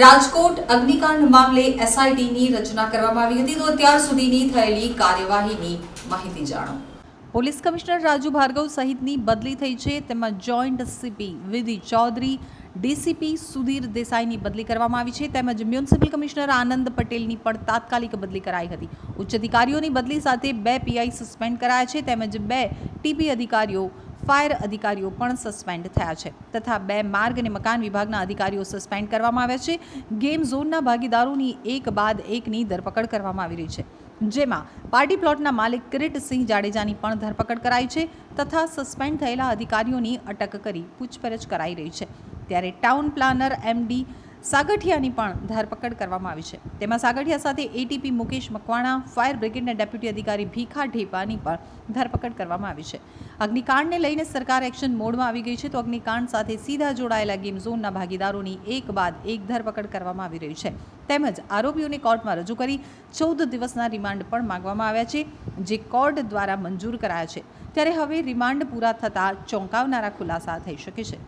રાજકોટ અગ્નિકાંડ મામલે એસઆઈટીની રચના કરવામાં આવી હતી તો અત્યાર સુધીની થયેલી કાર્યવાહીની માહિતી જાણો. પોલીસ કમિશનર રાજુ ભાર્ગવ સહિતની બદલી થઈ છે, તેમાં જોઈન્ટ સીપી વિધિ ચૌધરી ડીસીપી સુધીર દેસાઈની બદલી કરવામાં આવી છે. તેમજ મ્યુનિસિપલ કમિશનર આનંદ પટેલની પણ તાત્કાલિક બદલી કરાઈ હતી. ઉચ્ચ અધિકારીઓની બદલી સાથે બે પીઆઈ સસ્પેન્ડ કરાયા છે તેમજ બે ટીપી અધિકારીઓ, ફાયર અધિકારીઓ પણ સસ્પેન્ડ થયા છે. તથા બે માર્ગ અને મકાન વિભાગના અધિકારીઓ સસ્પેન્ડ કરવામાં આવ્યા છે. ગેમ ઝોનના ભાગીદારોની એક બાદ એકની ધરપકડ કરવામાં આવી રહી છે. જેમાં પાર્ટી પ્લોટના માલિક કિરીટસિંહ જાડેજાની પણ ધરપકડ કરાઈ છે તથા સસ્પેન્ડ થયેલા અધિકારીઓની અટક કરી પૂછપરછ કરાઈ રહી છે. ત્યારે ટાઉન પ્લાનર એમડી સાગઠિયાની પણ ધરપકડ કરવામાં આવી છે. તેમાં સાગઠિયા સાથે એટીપી મુકેશ મકવાણા, ફાયર બ્રિગેડના ડેપ્યુટી અધિકારી ભીખા ઢેપાની પણ ધરપકડ કરવામાં આવી છે. અગ્નિકાંડને લઈને સરકાર એક્શન મોડમાં આવી ગઈ છે તો અગ્નિકાંડ સાથે સીધા જોડાયેલા ગેમ ઝોનના ભાગીદારોની એક બાદ એક ધરપકડ કરવામાં આવી રહી છે. તેમજ આરોપીઓને કોર્ટમાં રજૂ કરી ચૌદ દિવસના રિમાન્ડ પણ માંગવામાં આવ્યા છે, જે કોર્ટ દ્વારા મંજૂર કરાયા છે. ત્યારે હવે રિમાન્ડ પૂરા થતાં ચોંકાવનારા ખુલાસા થઈ શકે છે.